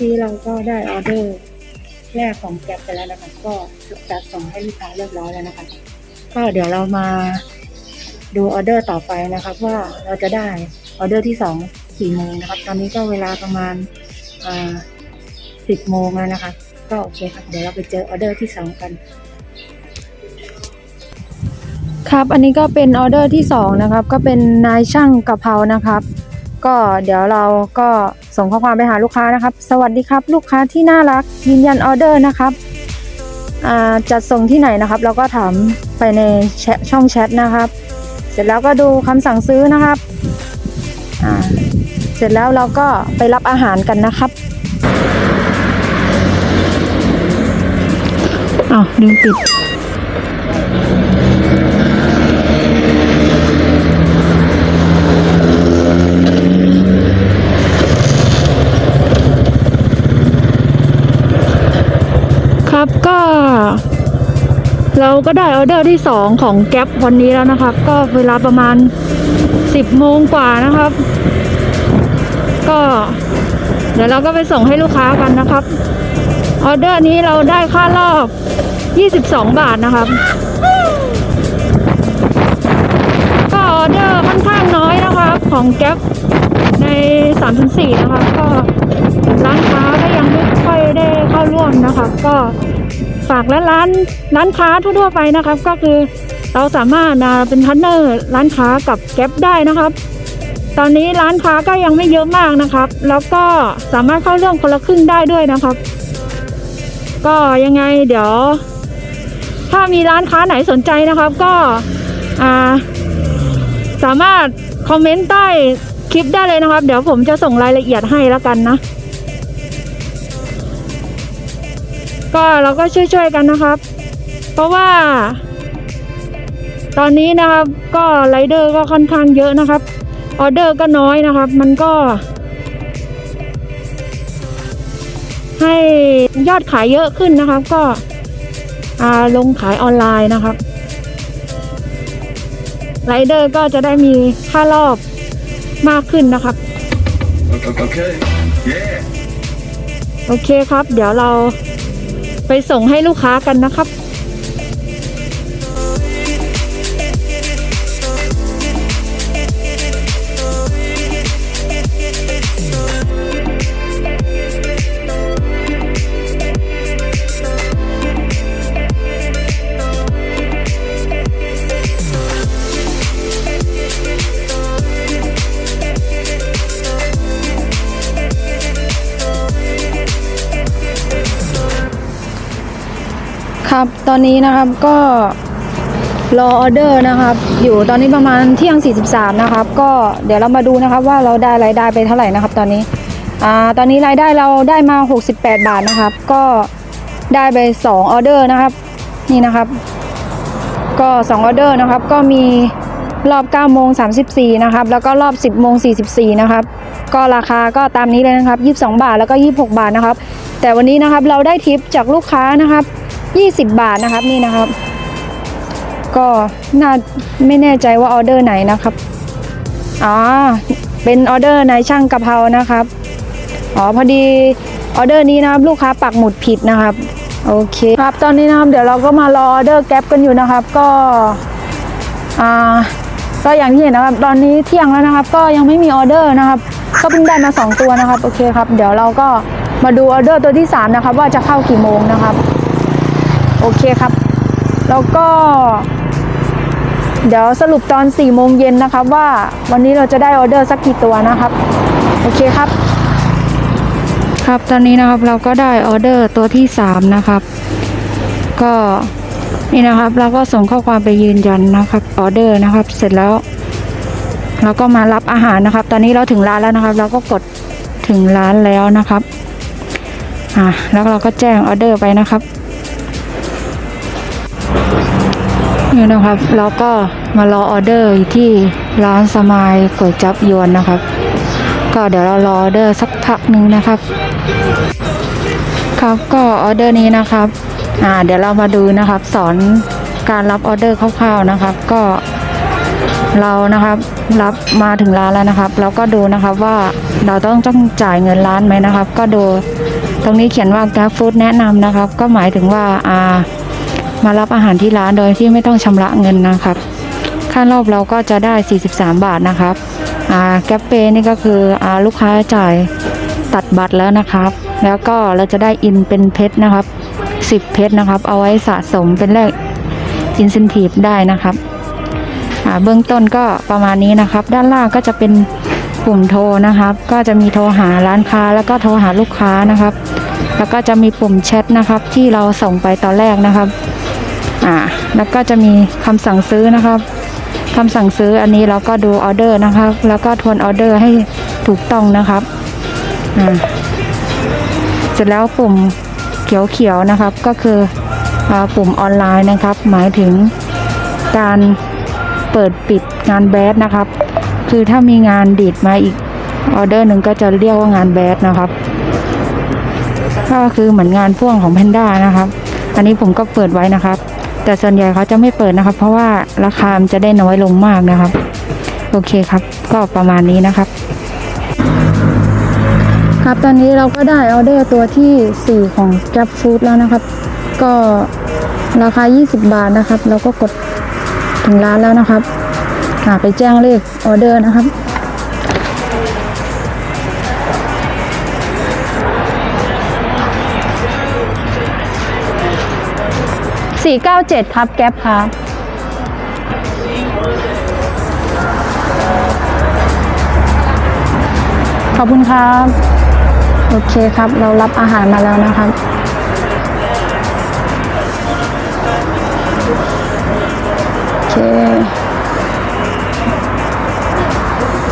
ครับเมื่อกี้เราก็ได้ออเดอร์แรกของแก๊ปไปแล้วนะคะ ก็จัดส่งให้ลูกค้าเรียบร้อยแล้วนะคะ ก็เดี๋ยวเรามาดูออเดอร์ต่อไปนะครับ ว่าเราจะได้ออเดอร์ที่สองกี่โมงนะครับ ตอนนี้ก็เวลาประมาณสิบโมงแล้วนะคะ ก็โอเคครับ เดี๋ยวเราไปเจอออเดอร์ที่สองกัน ครับ อันนี้ก็เป็นออเดอร์ที่สองนะครับ ก็เป็นนายช่างกะเพรานะครับ ก็เดี๋ยวเราก็ ส่งข้อความไปหาลูกค้านะครับ สวัสดีครับ ลูกค้าที่น่ารักยืนยันออเดอร์นะครับจัดส่งที่ไหนนะครับเราก็ถามไปในแชทช่องแชทนะครับ เสร็จแล้วก็ดูคำสั่งซื้อนะครับเสร็จแล้วเราก็ไปรับอาหารกันนะครับอ้าวลืมปิด ก็ได้ออเดอร์ที่สองของแก๊ปวันนี้แล้วนะครับ ก็เวลาประมาณสิบโมงกว่านะครับ ก็เดี๋ยวเราก็ไปส่งให้ลูกค้ากันนะครับ ออเดอร์นี้เราได้ค่ารอบ 22 บาทนะครับ ก็ออเดอร์ค่อนข้างน้อยนะครับ ของแก๊ปใน3-4นะครับก็ร้านค้าก็ยังไม่ค่อยได้เข้าร่วมนะคะ ก็ ฝากและร้านร้านค้าทั่วๆไปนะครับ ก็คือเราสามารถมาเป็นพาร์ทเนอร์ร้านค้ากับแก๊ปได้นะครับ ตอนนี้ร้านค้าก็ยังไม่เยอะมากนะครับ แล้วก็สามารถเข้าร่วมคนละครึ่งได้ด้วยนะครับ ก็ยังไงเดี๋ยว ถ้ามีร้านค้าไหนสนใจนะครับ ก็าสามารถคอมเมนต์ใต้คลิปได้เลยนะครับ เดี๋ยวผมจะส่งรายละเอียดให้แล้วกันนะ ก็เราก็ช่วยๆกันนะครับ เพราะว่า ตอนนี้นะครับก็ไรเดอร์ก็ค่อนข้างเยอะนะครับออเดอร์ก็น้อยนะครับ มันก็ ให้ยอดขายเยอะขึ้นนะครับ ก็อ่าลงขายออนไลน์นะครับไรเดอร์ก็จะได้มีค่ารอบมากขึ้นนะครับ Okay. Yeah. โอเคครับ เดี๋ยวเรา ไปส่งให้ลูกค้ากันนะครับ ครับ ตอนนี้นะครับก็รอออเดอร์นะครับ อยู่ตอนนี้ประมาณเที่ยง 43 นะครับ ก็เดี๋ยวเรามาดูนะครับว่าเราได้รายได้ไปเท่าไหร่นะครับ ตอนนี้อ่าตอนนี้รายได้เราได้มา 68 บาทนะครับ ก็ได้ไป 2 ออเดอร์นะครับ นี่นะครับ ก็ 2 ออเดอร์นะครับ ก็มีรอบ9โมง34นะครับ แล้วก็รอบ 10โมง44นะครับ ก็ราคาก็ตามนี้เลยนะครับ 22 บาทแล้วก็ 26 บาทนะครับ แต่วันนี้นะครับเราได้ทิปจากลูกค้านะครับ 20 บาทนะครับนี่นะครับ ก็น่าไม่แน่ใจว่าออเดอร์ไหนนะครับอ๋อเป็นออเดอร์นายช่างกะเพรานะครับอ๋อพอดีออเดอร์นี้นะครับลูกค้าปักหมุดผิดนะครับโอเคครับตอนนี้นะครับเดี๋ยวเราก็มารอออเดอร์แก๊ปกันอยู่นะครับ ก็อ่าก็อย่างที่เห็นนะครับ ตอนนี้เที่ยงแล้วนะครับ ก็ยังไม่มีออเดอร์นะครับก็เพิ่งได้มาสองตัวนะครับโอเคครับ เดี๋ยวเราก็มาดูออเดอร์ตัวที่สามนะครับ ว่าจะเข้ากี่โมงนะครับ โอเคครับ แล้วก็ เดี๋ยวสรุปตอน4ี่โมงเย็นนะครับว่าวันนี้เราจะได้ออเดอร์สักกี่ตัวนะครับ โอเคครับ ครับตอนนี้นะครับเราก็ได้ออเดอร์ตัวที่ 3 นะครับ ก็นี่นะครับเราก็ส่งข้อความไปยืนยันนะครับออเดอร์นะครับ เสร็จแล้วเราก็มารับอาหารนะครับ ตอนนี้เราถึงร้านแล้วนะครับ เราก็กดถึงร้านแล้วนะครับอ่าแล้วเราก็แจ้งออเดอร์ไปนะครับ นี่นะครับเราก็มารอออเดอร์อยู่ที่ร้านสมายก๋วยจับยวนนะครับ ก็เดี๋ยวเรารอออเดอร์สักพักหนึ่งนะครับ ครับก็ออเดอร์นี้นะครับอ่าเดี๋ยวเรามาดูนะครับ สอนการรับออเดอร์คร่าวๆนะครับ ก็เรานะครับรับมาถึงร้านแล้วนะครับ เราก็ดูนะครับว่าเราต้องต้องจ่ายเงินร้านไหมนะครับ ก็ดูตรงนี้เขียนว่า Grab Food แนะนำนะครับ ก็หมายถึงว่าอ่า มารับอาหารที่ร้านโดยที่ไม่ต้องชำระเงินนะครับ ค่ารอบเราก็จะได้ 43 บาทนะครับอ่าแกปเปนี่ก็คืออ่าลูกค้าจ่ายตัดบัตรแล้วนะครับ แล้วก็เราจะได้อินเป็นเพชรนะครับ 10 เพชรนะครับ เอาไว้สะสมเป็นแลกอินเซนティブได้นะครับ อ่าเบื้องต้นก็ประมาณนี้นะครับ ด้านล่างก็จะเป็นปุ่มโทรนะครับ ก็จะมีโทรหาร้านค้าแล้วก็โทรหาลูกค้านะครับ แล้วก็จะมีปุ่มแชทนะครับ ที่เราส่งไปตอนแรกนะครับ อ่าแล้วก็จะมีคำสั่งซื้อนะครับคำสั่งซื้ออันนี้เราก็ดูออเดอร์นะครับ แล้วก็ทวนออเดอร์ให้ถูกต้องนะครับอ่าเสร็จแล้วปุ่มเขียวๆนะครับก็คืออปุ่มออนไลน์นะครับ หมายถึงการเปิดปิดงานแบดนะครับ คือถ้ามีงานดีดมาอีกออเดอร์หนึ่งก็จะเรียกว่างานแบดนะครับ ก็คือเหมือนงานพ่วงของแพนด้านะครับ อันนี้ผมก็เปิดไว้นะครับ แต่ส่วนใหญ่เขาจะไม่เปิดนะครับ เพราะว่าราคามจะได้น้อยลงมากนะครับ โอเคครับ ก็ประมาณนี้นะครับ ครับตอนนี้เราก็ได้ออเดอร์ตัวที่ 4 ของ Grab Food แล้วนะครับ ก็ราคา 20 บาทนะครับ เราก็กดถึงร้านแล้วนะครับไปแจ้งเลขออเดอร์นะครับ สี่เก้าเจ็ดครับ แก๊ปครับขอบคุณครับ โอเคครับ เรารับอาหารมาแล้วนะครับโอเค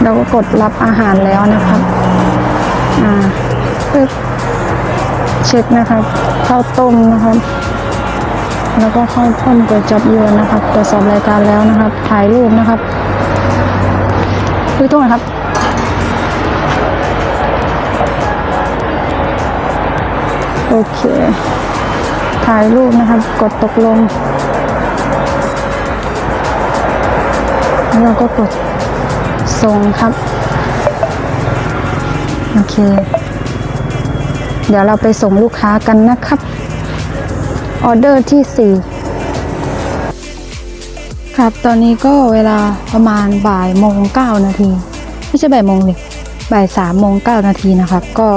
เราก็กดรับอาหารแล้วนะครับอ่าเช็คนะครับข้าวต้มนะครับ แล้วก็ข้าวต้มก๋วยจับยวนนะครับตรวจสอบรายการแล้วนะครับ ถ่ายรูปนะครับคุยตรงไหนครับโอเค ถ่ายรูปนะครับ กดตกลง แล้วเราก็กดส่งครับ โอเค เดี๋ยวเราไปส่งลูกค้ากันนะครับ ออเดอร์ที่ 4 ครับ ตอนนี้ก็เวลาประมาณบ่ายโมงเก้านาที ไม่ใช่บ่ายโมงเลยบ่ายสามโมงเก้านาทีนะครับ ก็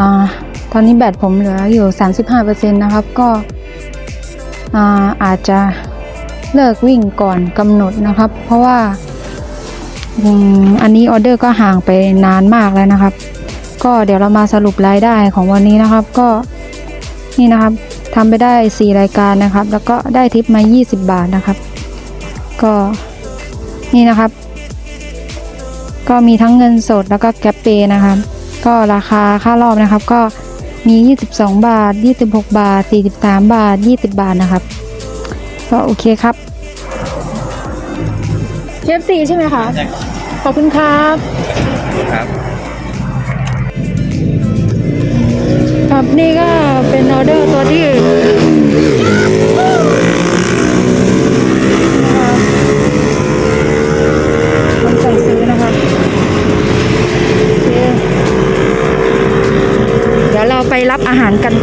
อ่าตอนนี้แบตผมเหลืออยู่ 35%นะครับ ก็อาอาจจะเลิกวิ่งก่อนกำหนดนะครับ เพราะว่าอันนี้ออเดอร์ก็ห่างไปนานมากแล้วนะครับ ก็เดี๋ยวเรามาสรุปรายได้ของวันนี้นะครับ ก็นี่นะครับ ทำไปได้ 4 รายการนะครับ แล้วก็ได้ทิปมา 20 บาทนะครับ ก็นี่นะครับ ก็มีทั้งเงินสดแล้วก็แกปเปนะครับ ก็ราคาค่ารอบนะครับ ก็มี 22 บาท 26 บาท 43 บาท 20 บาทนะครับ ก็โอเคครับเคฟซีใช่ไหมคะ ขอบคุณครับครับ ครับนี่ก็เป็นออเดอร์ตัวที่คนสั่งซื้อนะครับโอเคเดี๋ยวเราไปรับ อาหารกัน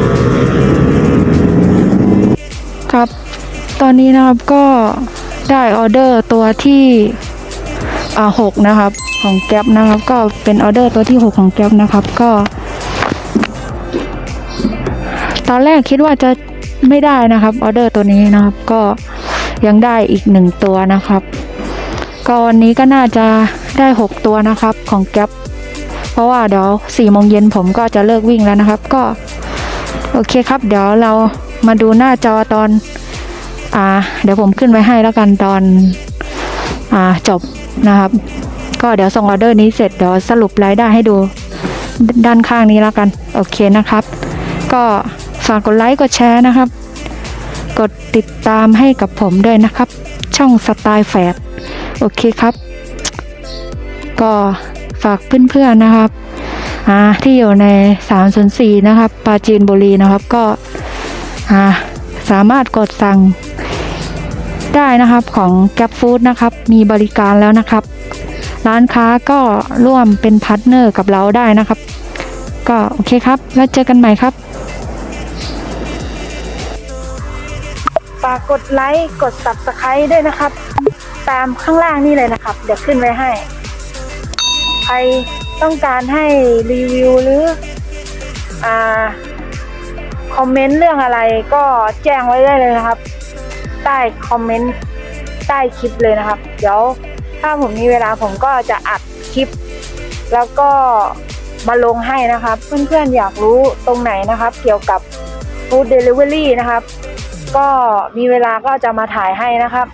ครับ ตอนนี้นะครับก็ได้ออเดอร์ตัวที่อ่าหกนะครับ ของแก๊ปนะครับ ก็เป็นออเดอร์ตัวที่หกของแก๊ปนะครับ ก็ ตอนแรกคิดว่าจะไม่ได้นะครับออเดอร์ตัวนี้นะครับ ก็ยังได้อีกหนึ่งตัวนะครับ ก็วันนี้ก็น่าจะได้หกตัวนะครับของแก๊ป เพราะว่าเดี๋ยวสี่โมงเย็นผมก็จะเลิกวิ่งแล้วนะครับ ก็โอเคครับ เดี๋ยวเรามาดูหน้าจอตอนอ่าเดี๋ยวผมขึ้นไว้ให้แล้วกันตอนอ่าจบนะครับ ก็เดี๋ยวส่งออเดอร์นี้เสร็จเดี๋ยวสรุปรายได้ให้ดูดด้านข้างนี้แล้วกัน โอเคนะครับ ก็ฝากกดไลค์กดแชร์นะครับ กดติดตามให้กับผมด้วยนะครับ ช่องสไตล์แฟดโอเคครับ ก็ ฝากเพื่อนๆนะครับที่อยู่ใน304นะครับปาจีนบุรีนะครับก็สามารถกดสั่งได้นะครับของ g a p Food นะครับ มีบริการแล้วนะครับ ร้านค้าก็ร่วมเป็นพาร์ทเนอร์กับเราได้นะครับ ก็โอเคครับ แล้วเจอกันใหม่ครับฝากกดไลค์ กด Subscribe ด้วยนะครับ ตามข้างล่างนี่เลยนะครับ เดี๋ยวขึ้นไว้ให้ ใครต้องการให้รีวิวหรืออ่าคอมเมนต์เรื่องอะไรก็แจ้งไว้ได้เลยนะครับ ใต้คอมเมนต์ใต้คลิปเลยนะครับ เดี๋ยวถ้าผมมีเวลาผมก็จะอัดคลิป แล้วก็มาลงให้นะครับ เพื่อนๆอยากรู้ตรงไหนนะครับ เกี่ยวกับ Food Delivery นะครับ ก็มีเวลาก็จะมาถ่ายให้นะครับ